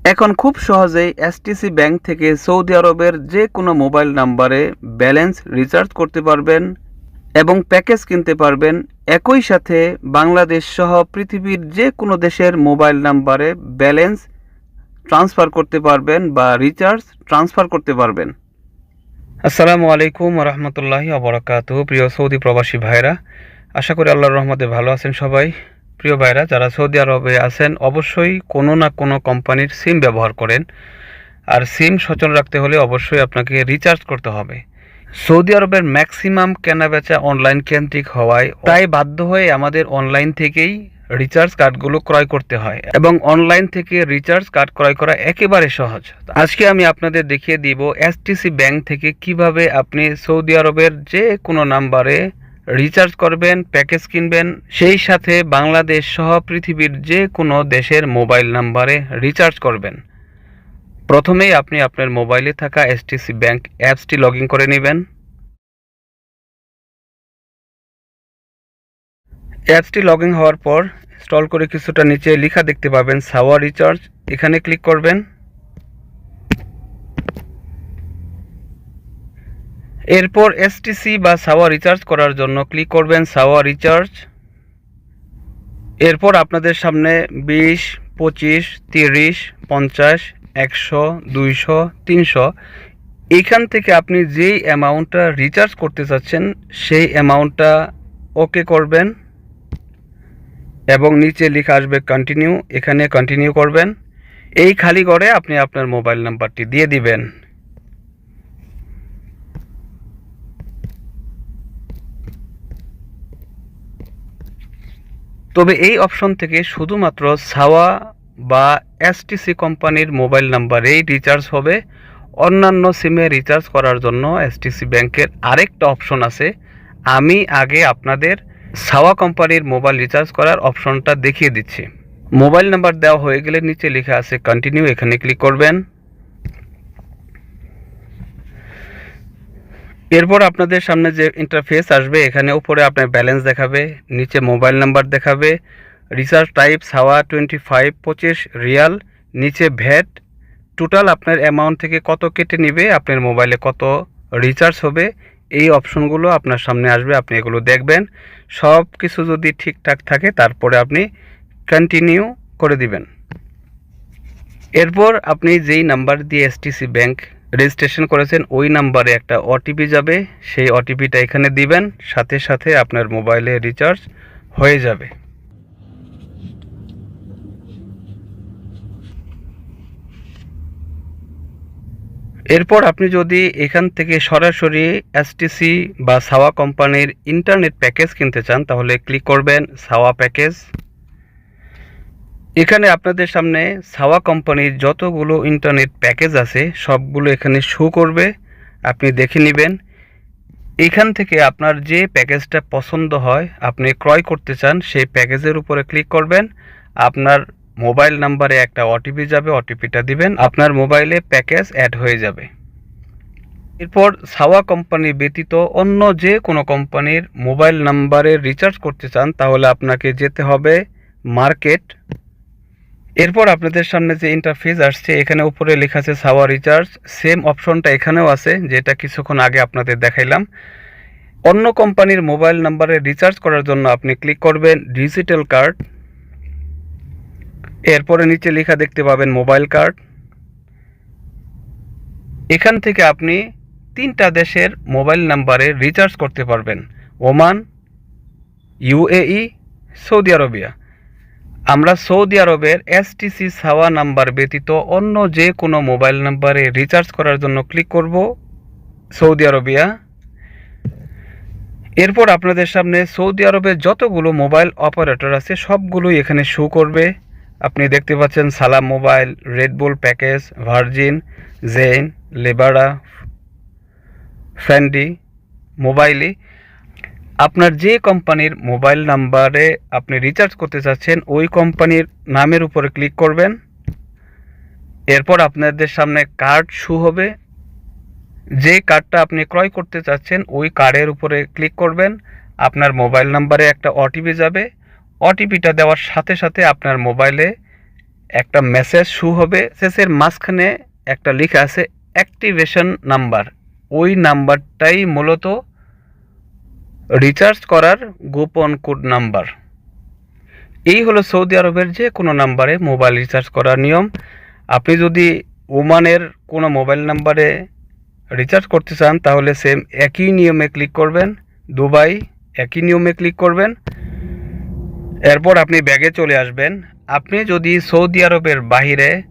এখন খুব সহজেই এসটিসি ব্যাংক থেকে সৌদি আরবের যে কোনো মোবাইল নাম্বারে ব্যালেন্স রিচার্জ করতে পারবেন এবং প্যাকেজ কিনতে পারবেন। একই সাথে বাংলাদেশ সহ পৃথিবীর যে কোনো দেশের মোবাইল নাম্বারে ব্যালেন্স ট্রান্সফার করতে পারবেন বা রিচার্জ ট্রান্সফার করতে পারবেন। আসসালামু আলাইকুম রহমতুল্লাহি আবরাকাত প্রিয় সৌদি প্রবাসী ভাইরা। আশা করি আল্লাহর রহমতে ভালো আছেন সবাই। প্রিয় ভাইরা, যারা সৌদি আরবে আছেন, অবশ্যই কোনো না কোনো কোম্পানির সিম ব্যবহার করেন। আর সিম সচল রাখতে হলে অবশ্যই আপনাকে রিচার্জ করতে হবে। সৌদি আরবের ম্যাক্সিমাম কেনাবেচা অনলাইন কেন্দ্রিক হওয়ায় তাই বাধ্য হয়ে আমাদের অনলাইন থেকেই রিচার্জ কার্ডগুলো ক্রয় করতে হয় এবং অনলাইন থেকে রিচার্জ কার্ড ক্রয় করা একেবারে সহজ। আজকে আমি আপনাদের দেখিয়ে দিব এসটিসি ব্যাংক থেকে কীভাবে আপনি সৌদি আরবের যে কোনো নাম্বারে রিচার্জ করবেন প্যাকেজ কিনবেন। সেই সাথে বাংলাদেশ সহ পৃথিবীর যে কোনো দেশের মোবাইল নাম্বারে রিচার্জ করবেন। প্রথমেই আপনি আপনার মোবাইলে থাকা এসটিসি ব্যাংক অ্যাপসটি লগ করে নেবেন। অ্যাপসটি লগ হওয়ার পর স্টল করে কিছুটা নিচে লেখা দেখতে পাবেন সাওয়া রিচার্জ এখানে ক্লিক করবেন। এরপর এসটিসি বা সাওয়া রিচার্জ করার জন্য ক্লিক করবেন সাওয়া রিচার্জ এরপর আপনাদের সামনে বিশ, পঁচিশ, তিরিশ, পঞ্চাশ, একশো, দুইশো, তিনশো। এইখান থেকে আপনি যেই অ্যামাউন্টটা রিচার্জ করতে চাচ্ছেন, সেই অ্যামাউন্টটা ওকে করবেন এবং নিচে লেখা আসবে কন্টিনিউ এখানে কন্টিনিউ করবেন। এই খালি করে আপনি আপনার মোবাইল নাম্বারটি দিয়ে দিবেন। তবে এই অপশন থেকে শুধুমাত্র সাওয়া বা এসটিসি কোম্পানির মোবাইল নাম্বারেই রিচার্জ হবে। অন্যান্য সিমে রিচার্জ করার জন্য এসটিসি ব্যাংকের আরেকটা অপশন আছে। আমি আগে আপনাদের সাওয়া কোম্পানির মোবাইল রিচার্জ করার অপশনটা দেখিয়ে দিচ্ছি। মোবাইল নাম্বার দেওয়া হয়ে গেলে নিচে লেখা আছে কন্টিনিউ এখানে ক্লিক করবেন। এরপর আপনাদের সামনে যে ইন্টারফেস আসবে, এখানে উপরে আপনার ব্যালেন্স দেখাবে, নিচে মোবাইল নাম্বার দেখাবে রিচার্জ টাইপ সাওয়া টোয়েন্টি ফাইভ পঁচিশ রিয়াল নিচে ভ্যাট টোটাল আপনার অ্যামাউন্ট থেকে কত কেটে নেবে, আপনার মোবাইলে কত রিচার্জ হবে, এই অপশনগুলো আপনার সামনে আসবে, আপনি এগুলো দেখবেন। সব কিছু যদি ঠিকঠাক থাকে, তারপরে আপনি কন্টিনিউ করে দিবেন। এরপর আপনি যেই নাম্বার দিয়ে এসটিসি ব্যাংক রেজিস্ট্রেশন করেছেন, ওই নাম্বারে একটা ওটিপি যাবে, সেই ওটিপিটা এখানে দিবেন, সাথে সাথে আপনার মোবাইলে রিচার্জ হয়ে যাবে। এরপর আপনি যদি এখান থেকে সরাসরি এসটিসি বা সাওয়া কোম্পানির ইন্টারনেট প্যাকেজ কিনতে চান, তাহলে ক্লিক করবেন সাওয়া প্যাকেজ। এখানে আপনাদের সামনে সাওয়া কোম্পানির যতগুলো ইন্টারনেট প্যাকেজ আছে, সবগুলো এখানে শো করবে। আপনি দেখে নেবেন। এখান থেকে আপনার যে প্যাকেজটা পছন্দ হয়, আপনি ক্রয় করতে চান, সেই প্যাকেজের উপরে ক্লিক করবেন। আপনার মোবাইল নাম্বারে একটা ওটিপি যাবে ওটিপিটা দিবেন। আপনার মোবাইলে প্যাকেজ অ্যাড হয়ে যাবে। এরপর সাওয়া কোম্পানি ব্যতীত অন্য যে কোনো কোম্পানির মোবাইল নাম্বারে রিচার্জ করতে চান, তাহলে আপনাকে যেতে হবে মার্কেট এরপর আপনাদের সামনে যে ইন্টারফেস আসছে, এখানে উপরে লেখা আছে সাওয়া রিচার্জ সেম অপশনটা এখানেও আছে, যেটা কিছুক্ষণ আগে আপনাদের দেখাইলাম। অন্য কোম্পানির মোবাইল নাম্বারে রিচার্জ করার জন্য আপনি ক্লিক করবেন ডিজিটাল কার্ড এরপরে নিচে লেখা দেখতে পাবেন মোবাইল কার্ড এখান থেকে আপনি তিনটা দেশের মোবাইল নাম্বারে রিচার্জ করতে পারবেন, ওমান ইউএই সৌদি আরবিয়া আমরা সৌদি আরবের এসটিসি সাওয়া নাম্বার ব্যতীত অন্য যে কোনো মোবাইল নাম্বারে রিচার্জ করার জন্য ক্লিক করব। Saudi Arabia. এরপর আপনাদের সামনে সৌদি আরবের যতগুলো মোবাইল অপারেটর আছে সবগুলোই এখানে শো করবে। আপনি দেখতে পাচ্ছেন Salam mobile Red Bull package Virgin Zain Lebara Friendi Mobily আপনার যে কোম্পানির মোবাইল নাম্বারে আপনি রিচার্জ করতে চাচ্ছেন, ওই কোম্পানির নামের উপরে ক্লিক করবেন। এরপর আপনাদের সামনে কার্ড শু হবে। যে কার্ডটা আপনি ক্রয় করতে চাচ্ছেন, ওই কার্ডের উপরে ক্লিক করবেন। আপনার মোবাইল নাম্বারে একটা ওটিপি যাবে। ওটিপিটা দেওয়ার সাথে সাথে আপনার মোবাইলে একটা মেসেজ শু হবে। মেসেজের মাঝখানে একটা লেখা আছে অ্যাক্টিভেশন নাম্বার ওই নাম্বারটাই মূলত রিচার্জ করার গোপন কোড নাম্বার। এই হলো সৌদি আরবের যে কোনো নাম্বারে মোবাইল রিচার্জ করার নিয়ম। আপনি যদি ওমানের কোনো মোবাইল নাম্বারে রিচার্জ করতে চান, তাহলে সেম একই নিয়মে ক্লিক করবেন, দুবাই একই নিয়মে ক্লিক করবেন। এরপর আপনি ব্যাগে চলে আসবেন। আপনি যদি সৌদি আরবের বাহিরে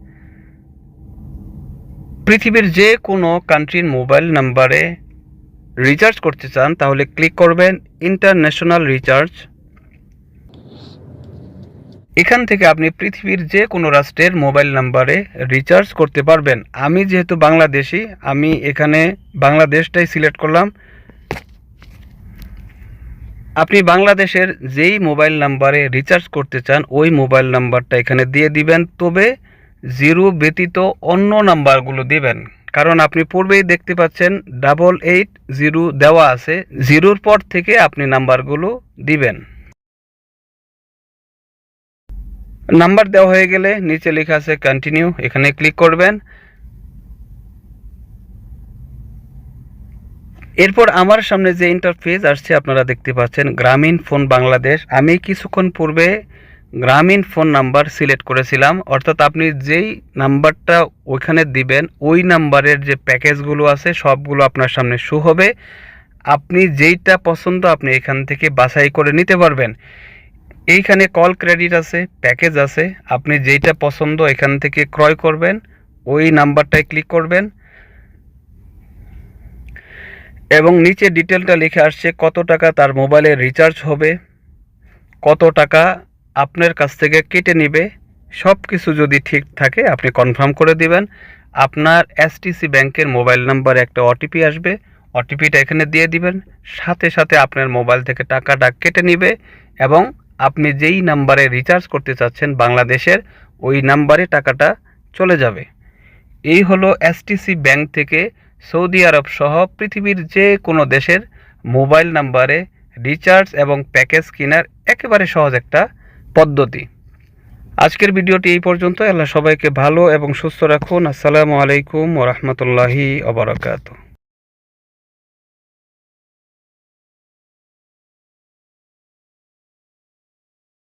পৃথিবীর যে কোনো কান্ট্রির মোবাইল নাম্বারে রিচার্জ করতে চান, তাহলে ক্লিক করবেন ইন্টারন্যাশনাল রিচার্জ এখান থেকে আপনি পৃথিবীর যে কোনো রাষ্ট্রের মোবাইল নাম্বারে রিচার্জ করতে পারবেন। আমি যেহেতু বাংলাদেশি, আমি এখানে বাংলাদেশটাই সিলেক্ট করলাম। আপনি বাংলাদেশের যেই মোবাইল নাম্বারে রিচার্জ করতে চান, ওই মোবাইল নাম্বারটা এখানে দিয়ে দিবেন। তবে জিরো ব্যতীত অন্য নাম্বারগুলো দিবেন। কারণ আপনি পূর্বেই দেখতে পাচ্ছেন ডাবল এইট জিরো দেওয়া আছে জিরোর পর থেকে আপনি নাম্বারগুলো দিবেন। নাম্বার দেওয়া হয়ে গেলে নিচে লেখা আছে কন্টিনিউ এখানে ক্লিক করবেন। এরপর আমার সামনে যে ইন্টারফেস আসছে, আপনারা দেখতে পাচ্ছেন গ্রামীণ ফোন বাংলাদেশ। আমি কিছুক্ষণ পূর্বে গ্রামীণ ফোন নাম্বার সিলেক্ট করেছিলাম। অর্থাৎ আপনি যেই নাম্বারটা ওইখানে দিবেন, ওই নাম্বারের যে প্যাকেজগুলো আছে, সবগুলো আপনার সামনে শো হবে। আপনি যেইটা পছন্দ আপনি এখান থেকে বাছাই করে নিতে পারবেন। এইখানে কল ক্রেডিট আছে, প্যাকেজ আছে, আপনি যেইটা পছন্দ এখান থেকে ক্রয় করবেন, ওই নাম্বারটায় ক্লিক করবেন। এবং নিচে ডিটেলটা লিখে আসছে কত টাকা তার মোবাইলে রিচার্জ হবে, কত টাকা আপনার কাছ থেকে কেটে নেবে। সব কিছু যদি ঠিক থাকে, আপনি কনফার্ম করে দিবেন। আপনার এসটিসি ব্যাংকের মোবাইল নাম্বারে একটা ওটিপি আসবে। ওটিপিটা এখানে দিয়ে দিবেন। সাথে সাথে আপনার মোবাইল থেকে টাকাটা কেটে নেবে এবং আপনি যেই নাম্বারে রিচার্জ করতে চাচ্ছেন বাংলাদেশের, ওই নাম্বারে টাকাটা চলে যাবে। এই হলো এসটিসি ব্যাংক থেকে সৌদি আরব সহ পৃথিবীর যে কোনো দেশের মোবাইল নাম্বারে রিচার্জ এবং প্যাকেজ কেনার একেবারে সহজ একটা পদ্ধতি। আজকের ভিডিওটি এই পর্যন্ত আল্লাহ সবাইকে ভালো এবং সুস্থ রাখুন। আসসালামু আলাইকুম ওরহমতুল্লাহি অবরাকাতু